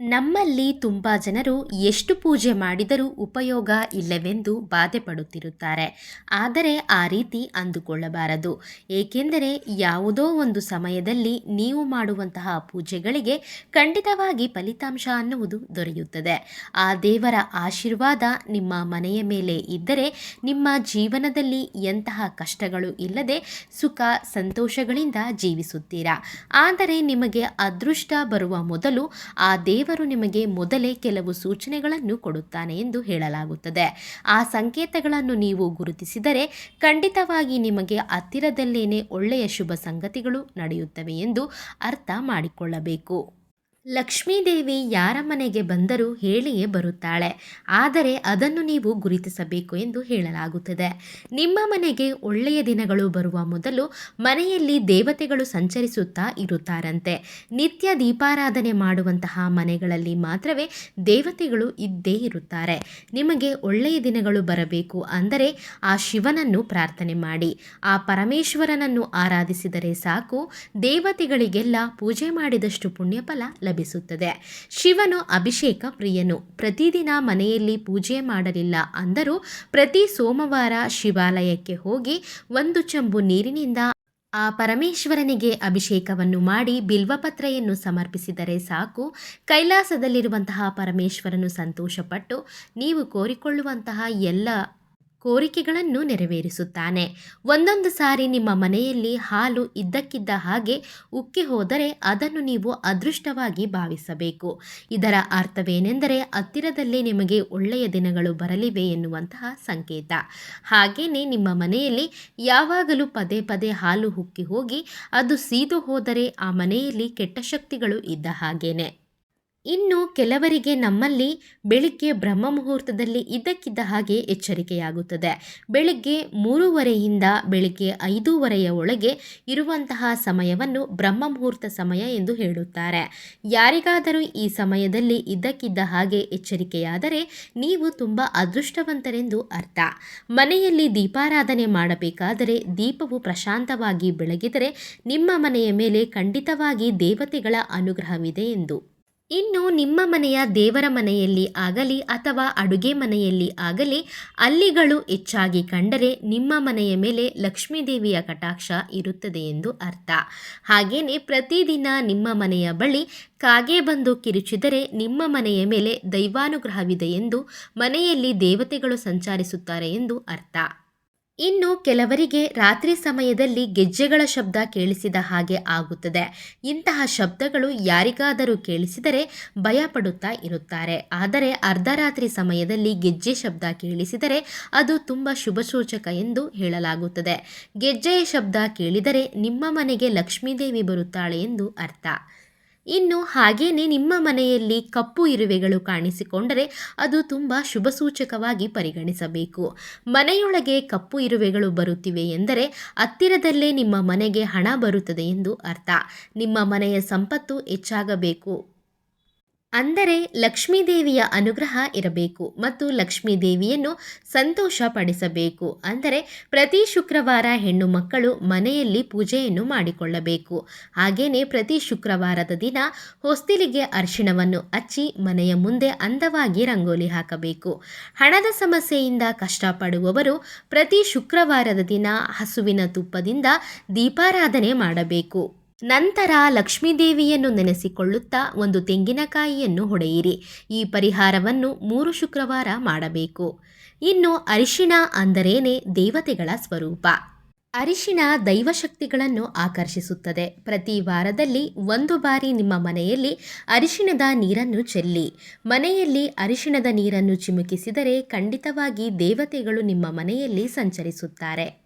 ನಮ್ಮಲ್ಲಿ ತುಂಬ ಜನರು ಎಷ್ಟು ಪೂಜೆ ಮಾಡಿದರೂ ಉಪಯೋಗ ಇಲ್ಲವೆಂದು ಬಾಧೆ ಪಡುತ್ತಿರುತ್ತಾರೆ. ಆದರೆ ಆ ರೀತಿ ಅಂದುಕೊಳ್ಳಬಾರದು. ಏಕೆಂದರೆ ಯಾವುದೋ ಒಂದು ಸಮಯದಲ್ಲಿ ನೀವು ಮಾಡುವಂತಹ ಪೂಜೆಗಳಿಗೆ ಖಂಡಿತವಾಗಿ ಫಲಿತಾಂಶ ಅನ್ನುವುದು ದೊರೆಯುತ್ತದೆ. ಆ ದೇವರ ಆಶೀರ್ವಾದ ನಿಮ್ಮ ಮನೆಯ ಮೇಲೆ ಇದ್ದರೆ ನಿಮ್ಮ ಜೀವನದಲ್ಲಿ ಎಂತಹ ಕಷ್ಟಗಳು ಇಲ್ಲದೆ ಸುಖ, ಸಂತೋಷಗಳಿಂದ ಜೀವಿಸುತ್ತೀರಾ? ಆದರೆ ನಿಮಗೆ ಅದೃಷ್ಟ ಬರುವ ಮೊದಲು ಆ ದೇವರು ನಿಮಗೆ ಮೊದಲೇ ಕೆಲವು ಸೂಚನೆಗಳನ್ನು ಕೊಡುತ್ತಾನೆ ಎಂದು ಹೇಳಲಾಗುತ್ತದೆ. ಆ ಸಂಕೇತಗಳನ್ನು ನೀವು ಗುರುತಿಸಿದರೆ ಖಂಡಿತವಾಗಿ ನಿಮಗೆ ಹತ್ತಿರದಲ್ಲೇನೆ ಒಳ್ಳೆಯ ಶುಭ ಸಂಗತಿಗಳು ನಡೆಯುತ್ತವೆ ಎಂದು ಅರ್ಥ ಮಾಡಿಕೊಳ್ಳಬೇಕು. ಲಕ್ಷ್ಮೀದೇವಿ ಯಾರ ಮನೆಗೆ ಬಂದರೂ ಹೇಳಿಯೇ ಬರುತ್ತಾಳೆ. ಆದರೆ ಅದನ್ನು ನೀವು ಗುರುತಿಸಬೇಕು ಎಂದು ಹೇಳಲಾಗುತ್ತದೆ. ನಿಮ್ಮ ಮನೆಗೆ ಒಳ್ಳೆಯ ದಿನಗಳು ಬರುವ ಮೊದಲು ಮನೆಯಲ್ಲಿ ದೇವತೆಗಳು ಸಂಚರಿಸುತ್ತಾ ಇರುತ್ತಾರಂತೆ. ನಿತ್ಯ ದೀಪಾರಾಧನೆ ಮಾಡುವಂತಹ ಮನೆಗಳಲ್ಲಿ ಮಾತ್ರವೇ ದೇವತೆಗಳು ಇದ್ದೇ ಇರುತ್ತಾರೆ. ನಿಮಗೆ ಒಳ್ಳೆಯ ದಿನಗಳು ಬರಬೇಕು ಅಂದರೆ ಆ ಶಿವನನ್ನು ಪ್ರಾರ್ಥನೆ ಮಾಡಿ. ಆ ಪರಮೇಶ್ವರನನ್ನು ಆರಾಧಿಸಿದರೆ ಸಾಕು. ದೇವತೆಗಳಿಗೆಲ್ಲ ಪೂಜೆ ಮಾಡಿದಷ್ಟು ಪುಣ್ಯಫಲ ಲಭಿಸುತ್ತದೆ. ಶಿವನು ಅಭಿಷೇಕ ಪ್ರಿಯನು. ಪ್ರತಿದಿನ ಮನೆಯಲ್ಲಿ ಪೂಜೆ ಮಾಡಲಿಲ್ಲ ಅಂದರೂ ಪ್ರತಿ ಸೋಮವಾರ ಶಿವಾಲಯಕ್ಕೆ ಹೋಗಿ ಒಂದು ಚಂಬು ನೀರಿನಿಂದ ಆ ಪರಮೇಶ್ವರನಿಗೆ ಅಭಿಷೇಕವನ್ನು ಮಾಡಿ ಬಿಲ್ವಪತ್ರೆಯನ್ನು ಸಮರ್ಪಿಸಿದರೆ ಸಾಕು. ಕೈಲಾಸದಲ್ಲಿರುವಂತಹ ಪರಮೇಶ್ವರನು ಸಂತೋಷಪಟ್ಟು, ನೀವು ಕೋರಿಕೊಳ್ಳುವಂತಹ ಎಲ್ಲ ಕೋರಿಕೆಗಳನ್ನು ನೆರವೇರಿಸುತ್ತಾನೆ. ಒಂದೊಂದು ಸಾರಿ ನಿಮ್ಮ ಮನೆಯಲ್ಲಿ ಹಾಲು ಇದ್ದಕ್ಕಿದ್ದ ಹಾಗೆ ಉಕ್ಕಿ ಹೋದರೆ ಅದನ್ನು ನೀವು ಅದೃಷ್ಟವಾಗಿ ಭಾವಿಸಬೇಕು. ಇದರ ಅರ್ಥವೇನೆಂದರೆ ಹತ್ತಿರದಲ್ಲೇ ನಿಮಗೆ ಒಳ್ಳೆಯ ದಿನಗಳು ಬರಲಿವೆ ಎನ್ನುವಂತಹ ಸಂಕೇತ. ಹಾಗೆಯೇ ನಿಮ್ಮ ಮನೆಯಲ್ಲಿ ಯಾವಾಗಲೂ ಪದೇ ಪದೇ ಹಾಲು ಉಕ್ಕಿ ಹೋಗಿ ಅದು ಸೀದು ಹೋದರೆ ಆ ಮನೆಯಲ್ಲಿ ಕೆಟ್ಟ ಶಕ್ತಿಗಳು ಇದ್ದ ಹಾಗೇನೆ. ಇನ್ನು ಕೆಲವರಿಗೆ ನಮ್ಮಲ್ಲಿ ಬೆಳಿಗ್ಗೆ ಬ್ರಹ್ಮ ಮುಹೂರ್ತದಲ್ಲಿ ಇದ್ದಕ್ಕಿದ್ದ ಹಾಗೆ ಎಚ್ಚರಿಕೆಯಾಗುತ್ತದೆ. ಬೆಳಿಗ್ಗೆ ಮೂರುವರೆಯಿಂದ ಬೆಳಿಗ್ಗೆ ಐದೂವರೆಯ ಒಳಗೆ ಇರುವಂತಹ ಸಮಯವನ್ನು ಬ್ರಹ್ಮ ಮುಹೂರ್ತ ಸಮಯ ಎಂದು ಹೇಳುತ್ತಾರೆ. ಯಾರಿಗಾದರೂ ಈ ಸಮಯದಲ್ಲಿ ಇದ್ದಕ್ಕಿದ್ದ ಹಾಗೆ ಎಚ್ಚರಿಕೆಯಾದರೆ ನೀವು ತುಂಬ ಅದೃಷ್ಟವಂತರೆಂದು ಅರ್ಥ. ಮನೆಯಲ್ಲಿ ದೀಪಾರಾಧನೆ ಮಾಡಬೇಕಾದರೆ ದೀಪವು ಪ್ರಶಾಂತವಾಗಿ ಬೆಳಗಿದರೆ ನಿಮ್ಮ ಮನೆಯ ಮೇಲೆ ಖಂಡಿತವಾಗಿ ದೇವತೆಗಳ ಅನುಗ್ರಹವಿದೆ ಎಂದು. ಇನ್ನು ನಿಮ್ಮ ಮನೆಯ ದೇವರ ಮನೆಯಲ್ಲಿ ಆಗಲಿ ಅಥವಾ ಅಡುಗೆ ಮನೆಯಲ್ಲಿ ಆಗಲಿ ಅಲ್ಲಿಗಳು ಹೆಚ್ಚಾಗಿ ಕಂಡರೆ ನಿಮ್ಮ ಮನೆಯ ಮೇಲೆ ಲಕ್ಷ್ಮೀದೇವಿಯ ಕಟಾಕ್ಷ ಇರುತ್ತದೆ ಎಂದು ಅರ್ಥ. ಹಾಗೆಯೇ ಪ್ರತಿದಿನ ನಿಮ್ಮ ಮನೆಯ ಬಳಿ ಕಾಗೆ ಬಂದು ಕಿರುಚಿದರೆ ನಿಮ್ಮ ಮನೆಯ ಮೇಲೆ ದೈವಾನುಗ್ರಹವಿದೆ ಎಂದು ಮನೆಯಲ್ಲಿ ದೇವತೆಗಳು ಸಂಚರಿಸುತ್ತಾರೆ ಎಂದು ಅರ್ಥ. ಇನ್ನು ಕೆಲವರಿಗೆ ರಾತ್ರಿ ಸಮಯದಲ್ಲಿ ಗೆಜ್ಜೆಗಳ ಶಬ್ದ ಕೇಳಿಸಿದ ಹಾಗೆ ಆಗುತ್ತದೆ. ಇಂತಹ ಶಬ್ದಗಳು ಯಾರಿಗಾದರೂ ಕೇಳಿಸಿದರೆ ಭಯಪಡುತ್ತಾ ಇರುತ್ತಾರೆ. ಆದರೆ ಅರ್ಧರಾತ್ರಿ ಸಮಯದಲ್ಲಿ ಗೆಜ್ಜೆ ಶಬ್ದ ಕೇಳಿಸಿದರೆ ಅದು ತುಂಬ ಶುಭಸೂಚಕ ಎಂದು ಹೇಳಲಾಗುತ್ತದೆ. ಗೆಜ್ಜೆಯ ಶಬ್ದ ಕೇಳಿದರೆ ನಿಮ್ಮ ಮನೆಗೆ ಲಕ್ಷ್ಮೀದೇವಿ ಬರುತ್ತಾಳೆ ಎಂದು ಅರ್ಥ. ಇನ್ನು ಹಾಗೇನೆ ನಿಮ್ಮ ಮನೆಯಲ್ಲಿ ಕಪ್ಪು ಇರುವೆಗಳು ಕಾಣಿಸಿಕೊಂಡರೆ ಅದು ತುಂಬ ಶುಭ ಸೂಚಕವಾಗಿ ಪರಿಗಣಿಸಬೇಕು. ಮನೆಯೊಳಗೆ ಕಪ್ಪು ಇರುವೆಗಳು ಬರುತ್ತಿವೆ ಎಂದರೆ ಹತ್ತಿರದಲ್ಲೇ ನಿಮ್ಮ ಮನೆಗೆ ಹಣ ಬರುತ್ತದೆ ಎಂದು ಅರ್ಥ. ನಿಮ್ಮ ಮನೆಯ ಸಂಪತ್ತು ಹೆಚ್ಚಾಗಬೇಕು. ಅಂದರೆ ಲಕ್ಷ್ಮೀದೇವಿಯ ಅನುಗ್ರಹ ಇರಬೇಕು ಮತ್ತು ಲಕ್ಷ್ಮೀದೇವಿಯನ್ನು ಸಂತೋಷ ಪಡಿಸಬೇಕು ಅಂದರೆ ಪ್ರತಿ ಶುಕ್ರವಾರ ಹೆಣ್ಣು ಮಕ್ಕಳು ಮನೆಯಲ್ಲಿ ಪೂಜೆಯನ್ನು ಮಾಡಿಕೊಳ್ಳಬೇಕು. ಹಾಗೆಯೇ ಪ್ರತಿ ಶುಕ್ರವಾರದ ದಿನ ಹೊಸ್ತಿಲಿಗೆ ಅರಿಶಿಣವನ್ನು ಹಚ್ಚಿ ಮನೆಯ ಮುಂದೆ ಅಂದವಾಗಿ ರಂಗೋಲಿ ಹಾಕಬೇಕು. ಹಣದ ಸಮಸ್ಯೆಯಿಂದ ಕಷ್ಟಪಡುವವರು ಪ್ರತಿ ಶುಕ್ರವಾರದ ದಿನ ಹಸುವಿನ ತುಪ್ಪದಿಂದ ದೀಪಾರಾಧನೆ ಮಾಡಬೇಕು. ನಂತರ ಲಕ್ಷ್ಮೀದೇವಿಯನ್ನು ನೆನೆಸಿಕೊಳ್ಳುತ್ತಾ ಒಂದು ತೆಂಗಿನಕಾಯಿಯನ್ನು ಹೊಡೆಯಿರಿ. ಈ ಪರಿಹಾರವನ್ನು ಮೂರು ಶುಕ್ರವಾರ ಮಾಡಬೇಕು. ಇನ್ನು ಅರಿಶಿಣ ಅಂದರೇನೆ ದೇವತೆಗಳ ಸ್ವರೂಪ. ಅರಿಶಿಣ ದೈವಶಕ್ತಿಗಳನ್ನು ಆಕರ್ಷಿಸುತ್ತದೆ. ಪ್ರತಿ ವಾರದಲ್ಲಿ ಒಂದು ಬಾರಿ ನಿಮ್ಮ ಮನೆಯಲ್ಲಿ ಅರಿಶಿಣದ ನೀರನ್ನು ಚೆಲ್ಲಿ. ಮನೆಯಲ್ಲಿ ಅರಿಶಿಣದ ನೀರನ್ನು ಚಿಮುಕಿಸಿದರೆ ಖಂಡಿತವಾಗಿ ದೇವತೆಗಳು ನಿಮ್ಮ ಮನೆಯಲ್ಲಿ ಸಂಚರಿಸುತ್ತಾರೆ.